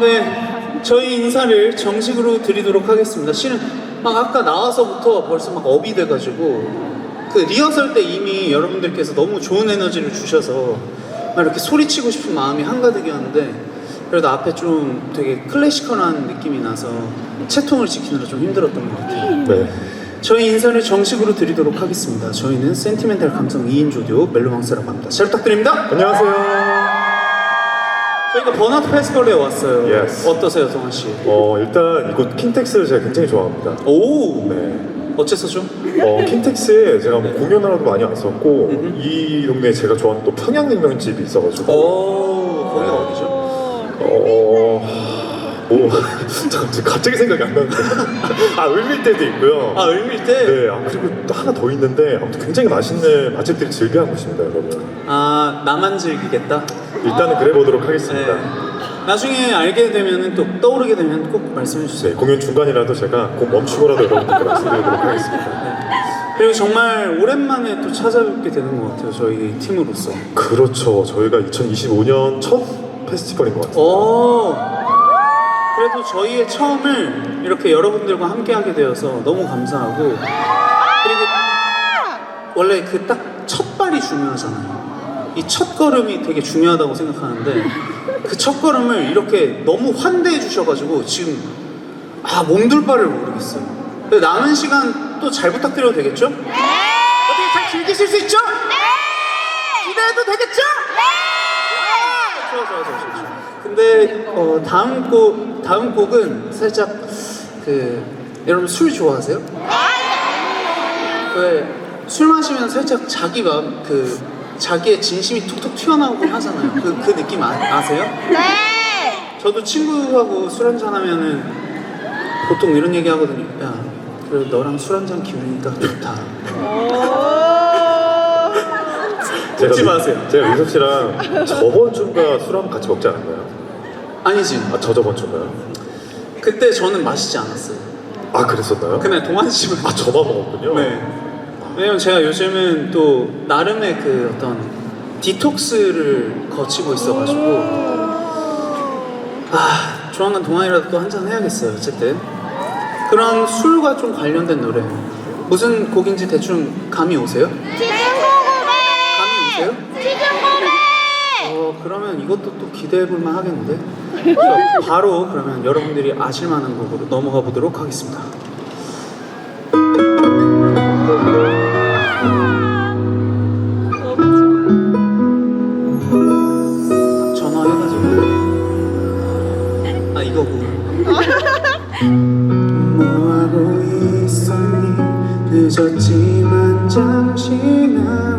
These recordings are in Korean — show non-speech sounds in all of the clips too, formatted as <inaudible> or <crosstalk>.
네, 저희 인사를 정식으로 드리도록 하겠습니다. 실은 막 아까 나와서부터 벌써 막 업이 돼가지고 그 리허설 때 이미 여러분들께서 너무 좋은 에너지를 주셔서 막 이렇게 소리치고 싶은 마음이 한가득이었는데 그래도 앞에 좀 되게 클래시컬한 느낌이 나서 채통을 지키느라 좀 힘들었던 것 같아요. 네. 저희 인사를 정식으로 드리도록 하겠습니다. 저희는 센티멘탈 감성 2인 조디오 멜로망스라고 합니다. 잘 부탁드립니다. 안녕하세요. 저희가 번아웃 페스티벌에 왔어요. Yes. 어떠세요, 동환 씨? 어, 일단 이곳 킨텍스를 제가 굉장히 좋아합니다. 오, 네. 어째서죠? 어, 킨텍스에 제가 뭐 공연하러도 많이 왔었고. 이 동네에 제가 좋아하는 또 평양냉면집이 있어가지고, 오, 거기가 어디죠? 어, 뭐, <laughs> 잠깐, 지금 갑자기 생각이 안 나는데. <laughs> 아, 을밀대도 있고요. 아, 을밀대? 네, 아, 그리고 또 하나 더 있는데, 아무튼 굉장히 맛있는 맛집들이 즐겨한 곳입니다, 여러분. 아, 나만 즐기겠다? 일단은 그래 보도록 하겠습니다. 네. 나중에 알게 되면 또 떠오르게 되면 꼭 말씀해 주세요. 네, 공연 중간이라도 제가 곧 멈추고라도 여러분들께 말씀드리도록 하겠습니다. 그리고 정말 오랜만에 또 찾아뵙게 되는 것 같아요, 저희 팀으로서. 그렇죠. 저희가 2025년 첫 페스티벌인 것 같아요. 오, 그래도 저희의 처음을 이렇게 여러분들과 함께 하게 되어서 너무 감사하고 그리고 원래 그 딱 첫 발이 중요하잖아요. 이 첫 걸음이 되게 중요하다고 생각하는데 그 첫 걸음을 이렇게 너무 환대해 주셔가지고 지금 아 몸둘 바를 모르겠어요. 근데 남은 시간 또 잘 부탁드려도 되겠죠? 네. 어떻게 잘 즐기실 수 있죠? 네. 기대해도 되겠죠? 네. 좋아 좋아 좋아 좋아. 근데 어, 다음 곡 다음 곡은 살짝 그 여러분 술 좋아하세요? 왜술 마시면 살짝 자기 마음 그 자기의 진심이 툭툭 튀어나오곤 하잖아요. 그, 그 느낌 아, 아세요? 네. 저도 친구하고 술 한잔 하면은 보통 이런 얘기 하거든요. 야, 그래 너랑 술 한잔 기우니까 좋다. 웃지 미- 마세요. 제가 민섭 씨랑 저번 주인가 술 한번 같이 먹지 않았나요? 아니지. 아, 저저번 주인가요? 그때 저는 마시지 않았어요. 아, 그랬었나요? 그날 동환 씨만. 아, 저만 먹었군요. 네. 왜냐면 제가 요즘은 또 나름의 그 어떤 디톡스를 거치고 있어가지고 아 조만간 동안이라도 또 한잔 해야겠어요. 어쨌든 그런 술과 좀 관련된 노래 무슨 곡인지 대충 감이 오세요? 감이 오세요? 어 그러면 이것도 또 기대해볼만 하겠는데 자, 바로 그러면 여러분들이 아실만한 곡으로 넘어가 보도록 하겠습니다. 뭐하고 있었니? 늦었지만 잠시 나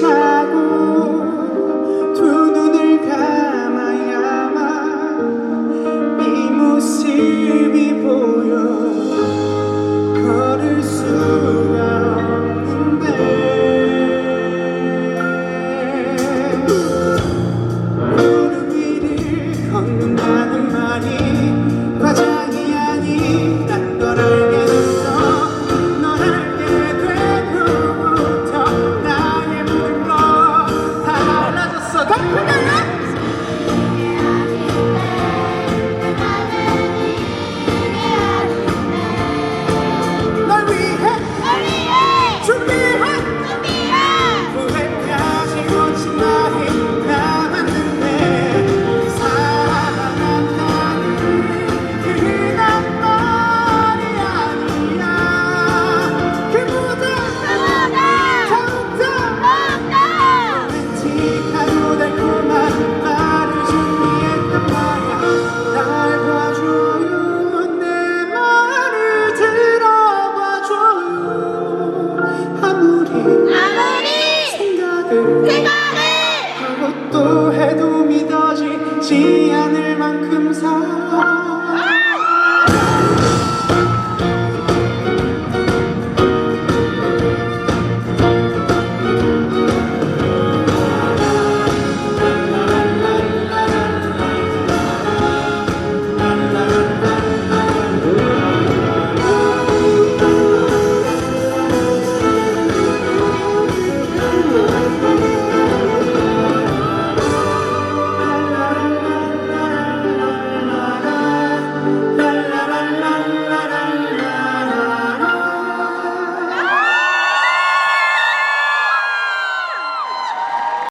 차고 두 눈을 감아야만 네 모습이 보여 걸을 수가 없는데. 구름 위를 걷는다는 말이 Oh.